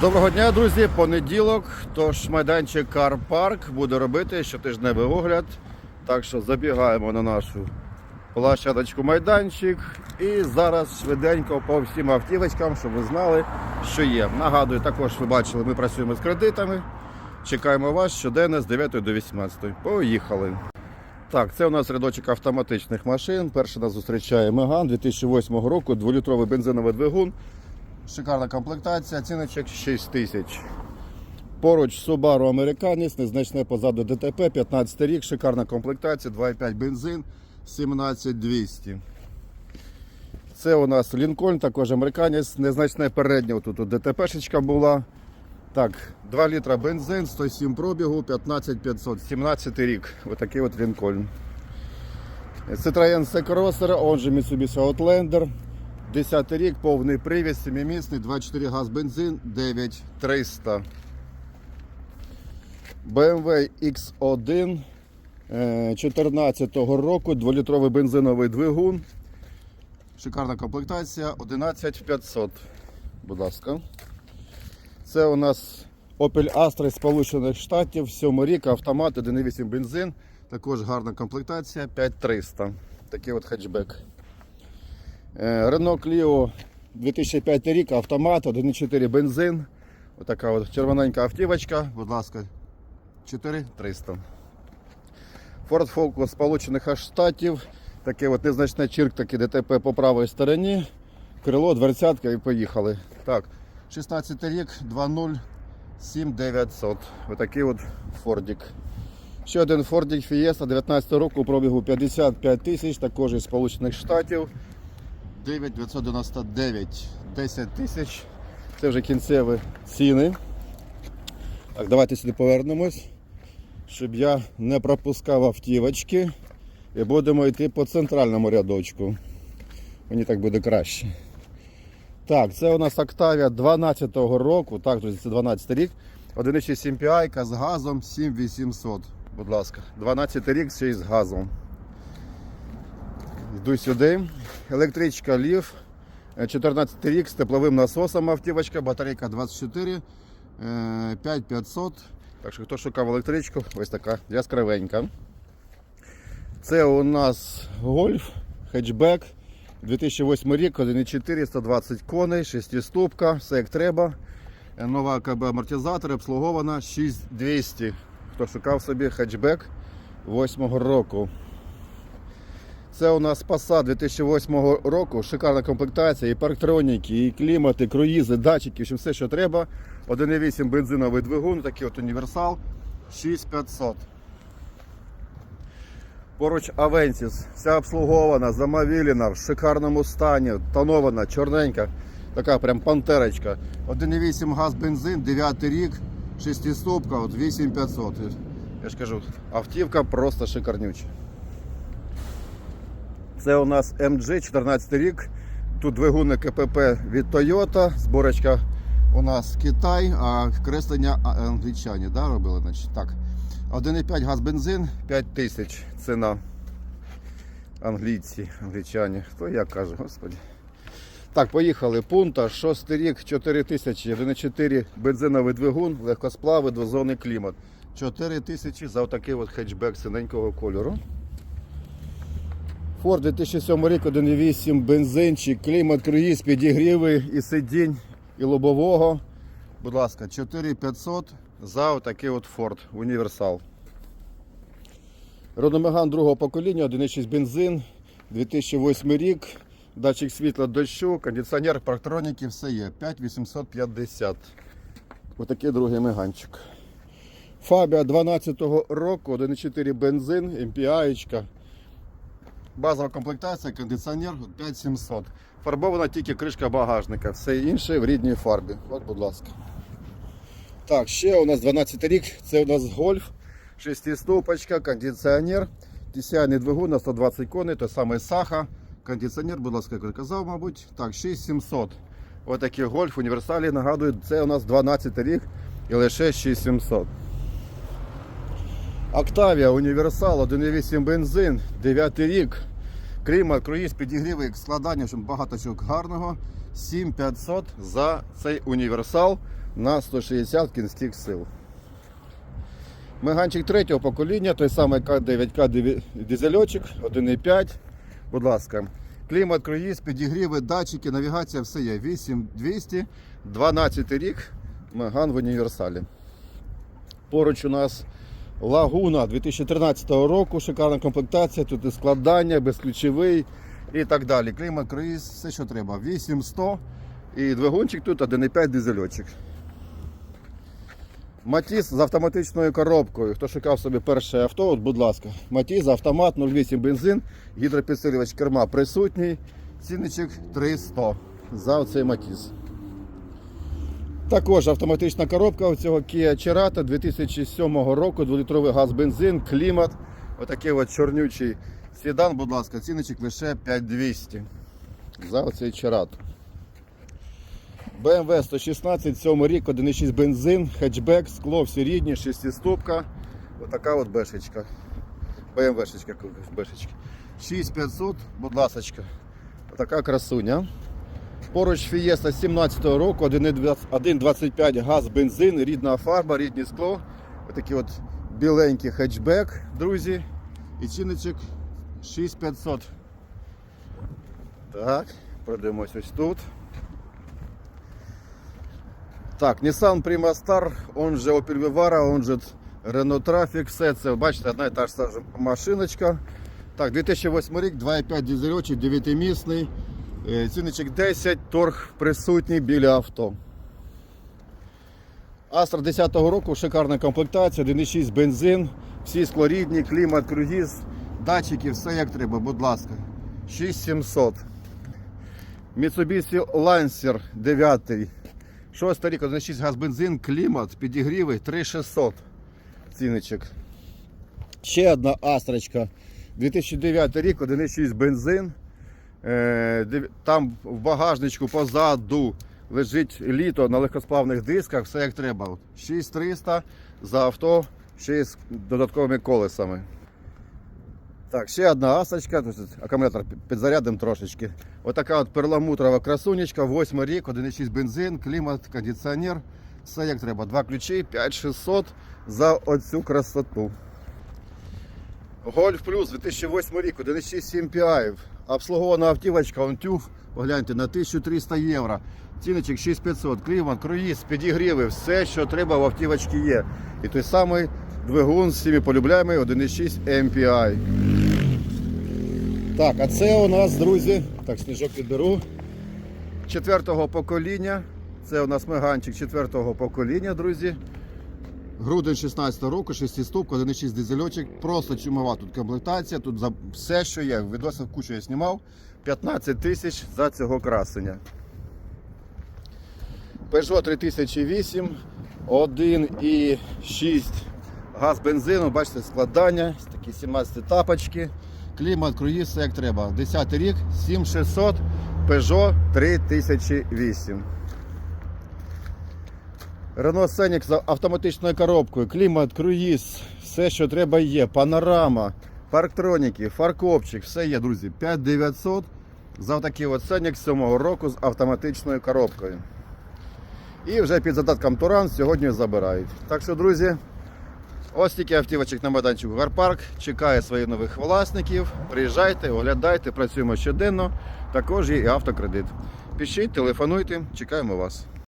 Доброго дня, друзі! Понеділок. Тож майданчик Car Park буде робити щотижневий огляд. Так що забігаємо на нашу площадочку майданчик. І зараз швиденько по всім автівочкам, щоб ви знали, що є. Нагадую, також ви бачили, ми працюємо з кредитами. Чекаємо вас щоденно з 9 до 18. Поїхали. Так, це у нас рядочок автоматичних машин. Перший нас зустрічає Меган 2008 року, 2-літровий бензиновий двигун. Шикарна комплектація, ціночок 6 тисяч. Поруч Subaru американець, незначне позаду ДТП, 15 рік, шикарна комплектація, 2,5 бензин, 17200. Це у нас Лінкольн, також американець, незначне переднє, тут ДТПшечка була. Так, 2 літра бензин, 107 пробігу, 15500, 17 рік. Отакий от Лінкольн. Citroen C-Crosser, он же Mitsubishi Outlander. 10 рік, повний привід, 7-місний, 24 газ бензин, 9300. BMW X1 2014 року, 2-літровий бензиновий двигун. Шикарна комплектація, 11500. Будь ласка. Це у нас Opel Astra з Сполучених Штатів, 7 рік, автомат, 1,8 бензин. Також гарна комплектація, 5300. Такий от хетчбек. Е, Renault Clio 2005 рік, автомат, 1,4 бензин. Отака от червоненька автівочка, будь ласка, 4300. Ford Focus Сполучених Штатів. Таке от незначне чирк, таке ДТП по правій стороні. Крило, дверцятка і поїхали. Так, 16 рік, 2.0, 7900. Отакий от Фордік. Ще один Фордік Fiesta 19 року, пробігу 55 тисяч, також із Сполучених Штатів. 9999, 10 тисяч. Це вже кінцеві ціни. Так, давайте сюди повернемось, щоб я не пропускав автівочки. І будемо йти по центральному рядочку. Мені так буде краще. Так, це у нас Octavia 12-го року. Так, друзі, це 12 рік. 1,6 MPI з газом 7800. Будь ласка, 12 рік ще й з газом. Йду сюди. Електричка Лів. 14 рік з тепловим насосом автівочка, батарейка 24, е, 5500. Так що хто шукав електричку, ось така яскравенька. Це у нас гольф, хетчбек. 2008 рік, 1,4, 120 коней, 6 ступка, все як треба. Е, Нова КБ амортизатор, обслугована 6200. Хто шукав собі хетчбек 8 року. Це у нас Passat 2008 року, шикарна комплектація, і парктроніки, і клімат, і круїзи, датчики, общем, все, що треба. 1,8 бензиновий двигун, такий от універсал, 6500. Поруч Avensis, вся обслугована, замовілена, в шикарному стані, тонована, чорненька, така прям пантерочка. 1,8 газ бензин, 9 рік, 6 ступка, от 8500. Я ж кажу, автівка просто шикарнюча. Це у нас MG 14 рік. Тут двигуни КПП від Toyota, зборочка у нас Китай, а креслення англічані да, робили. Значить. Так. 1,5 газ бензин, 5 тисяч ціна. Англійці, англічані. Хто як каже, господи. Так, поїхали. Пунта, 6 рік, 4 тисячі, 1,4 бензиновий двигун, легкосплави, двозонний клімат. 4 тисячі за отакий от хетчбек синенького кольору. Ford 2007 рік, 1,8 бензинчик, клімат, круїз, підігріви і сидінь, і лобового. Будь ласка, 4500 за отакий от Ford Універсал. Рономеган другого покоління, 1,6 бензин, 2008 рік, датчик світла дощу, кондиціонер, парктроніки, все є. 5850. Отакий другий меганчик. Фабія 12-го року, 1,4 бензин, MPI. Базова комплектація, кондиціонер 5700. Фарбована тільки кришка багажника, все інше в рідній фарбі. От, будь ласка. Так, ще у нас 12 рік, це у нас гольф, 6-ступочка, кондиціонер, тісяйний двигун на 120 коней, той самий Саха. Кондиціонер, будь ласка, як я казав, мабуть. Так, 6700. Ось такий гольф, універсалі, нагадую, це у нас 12 рік і лише 6700. Octavia Універсал, 1,8 бензин, 9 рік. Клімат, круїз, підігріви, складання, щоб багато чого гарного. 7500 за цей універсал. на 160 кінських сил. Меганчик третього покоління, той самий К9К дизельочок, 1,5. Будь ласка. Клімат, круїз, підігріви, датчики, навігація, все є. 8200, 12 рік, Меган в універсалі. Поруч у нас Лагуна 2013 року, шикарна комплектація, тут і складання, безключовий і так далі. Клімат, круїз, все, що треба. 8100 і двигунчик тут 1,5 дизельочок. Матіс з автоматичною коробкою. Хто шукав собі перше авто, от, будь ласка. Матіс, автомат, 0,8 бензин, гідропідсилювач керма присутній. Цінничок 300 за оцей Матіс. Також автоматична коробка у цього Kia Cerato 2007 року, 2-літровий газ бензин, клімат. Отакий от чорнючий седан, будь ласка, цінничок лише 5200 за оцей Cerato. BMW 116, 7 рік, 1,6 бензин, хетчбек, скло, всі рідні, шестиступка. Отака от бешечка. BMW шечка, бешечка. 6500, будь ласочка. Така красуня. Поруч Fiesta 17 року, 1,25 газ, бензин, рідна фарба, рідне скло. Отакий от біленький хетчбек, друзі. І цінничок 6500. Так, пройдемось ось тут. Так, Nissan Prima Star, он же Opel Vivara, он же Renault Traffic, все це, бачите, одна і та ж машиночка. Так, 2008 рік, 2,5 дизельочок, 9-місний, е, 10, торг присутній біля авто. Astra 10-го року, шикарна комплектація, 1,6 бензин, всі склорідні, клімат, круїз, датчики, все як треба, будь ласка. 6700. Mitsubishi Lancer 9 Шостий рік, 1,6 газ бензин, клімат, підігріви, 3600 ціничок. Ще одна астрочка. 2009 рік, 1,6 бензин. Е, Там в багажничку позаду лежить літо на легкосплавних дисках, все як треба. 6300 за авто, ще з додатковими колесами. Так, ще одна асочка, акумулятор підзарядимо трошечки. Отака от перламутрова красунечка, 8 рік, 1,6 бензин, клімат, кондиціонер. Все як треба. Два ключі, 5600 за оцю красоту. Гольф плюс 2008 рік, 1,6 MPI. Обслугована автівочка, он тюф, погляньте, на 1300 євро. Ціночок 6500, клімат, круїз, підігріви, все, що треба в автівочці є. І той самий двигун з всіми полюбляємий 1,6 MPI. Так, а це у нас, друзі, так, сніжок підберу. Четвертого покоління. Це у нас меганчик четвертого покоління, друзі. Грудень 16 року, 6-ступка, 1,6 дизельочок. Просто чумова тут комплектація, тут за все, що є. Відосів кучу я знімав. 15 тисяч за цього красення. Peugeot 3008, 1,6 газ бензину, бачите, складання, такі 17 тапочки, клімат, круїз, все як треба. 10 рік, 7600, Peugeot 3008. Renault Scenic з автоматичною коробкою, клімат, круїз, все, що треба є, панорама, парктроніки, фаркопчик, все є, друзі. 5900 за такий от Scenic 7 року з автоматичною коробкою. І вже під задатком Туран сьогодні забирають. Так що, друзі, ось тільки автівочок на майданчику Гарпарк. Чекає своїх нових власників. Приїжджайте, оглядайте, працюємо щоденно. Також є і автокредит. Пишіть, телефонуйте, чекаємо вас.